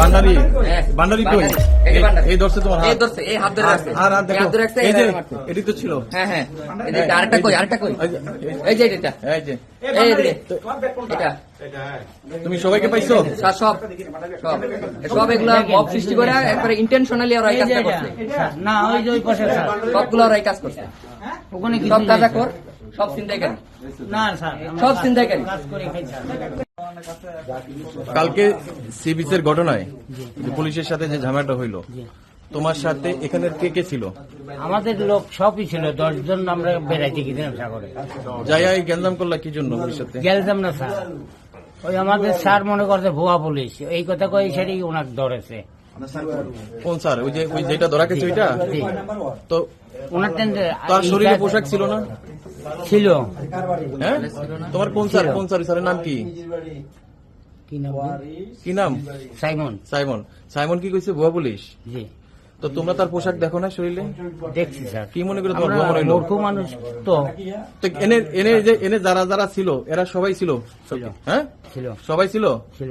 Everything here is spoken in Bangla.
বান্ডারি হ্যাঁ, বান্ডারি কই? এই ধরছে তোমার এই ধরছে, এই হাত ধরে রাখছে। আর হাত দেখো। এই এই যে এটি তো ছিল। হ্যাঁ হ্যাঁ। এই যে আরেকটা কই? আরেকটা কই? এই যে- এটা। এই যে। এই যে এটা। তুমি সবাইকে পাইছো? স্যার সব। সব। সব এগুলা মব সৃষ্টি করে একবারে ইন্টেনশনালি ওরা এই কাজটা করছে। না ওই যে ওই পাশে স্যার। সবগুলো ওরা এই কাজ করছে। ওখানে সব কাজা কর সব চিন্তাই কেন না স্যার সব চিন্তাকারী। কাজ করে খাই স্যার। কালকে সি বিচের ঘটনায় যে পুলিশের সাথে যে ঝামেলাটা হইল তোমার সাথে এখানের কে কে ছিল? আমাদের লোক সবই ছিল দশজন আমরা বেড়াইতে গেছিলাম সাগরে। যাইয়া এই গ্যাঞ্জাম করলা কি জন্য সাথে? গেলতাম না স্যার। ওই আমাদের স্যার মনে করছে ভুয়া পুলিশ। এই কথা কই সেটাই ওনার ধরেছে। কোন স্যার? ওই যে ওই যেটা ধরা গেছে ওইটা। তো ওনার তার শরীরে পোশাক ছিল না? ছিল। হ্যাঁ? তোমার কোন স্যার? কোন স্যার? স্যারের নাম কি? কি নাম? সাইমন। সাইমন। সাইমন কি কইছে? ভুয়া পুলিশ? জি। তো তোমরা তার পোশাক দেখো না শরীরে? দেখছি স্যার। কি মনে করে তোমার আমরা ভুয়া মনে মূর্খ মানুষ তো। এনে এনে যে এনে যারা যারা ছিল এরা সবাই ছিল? ছিল। হ্যাঁ? ছিল। সবাই ছিল? ছিল।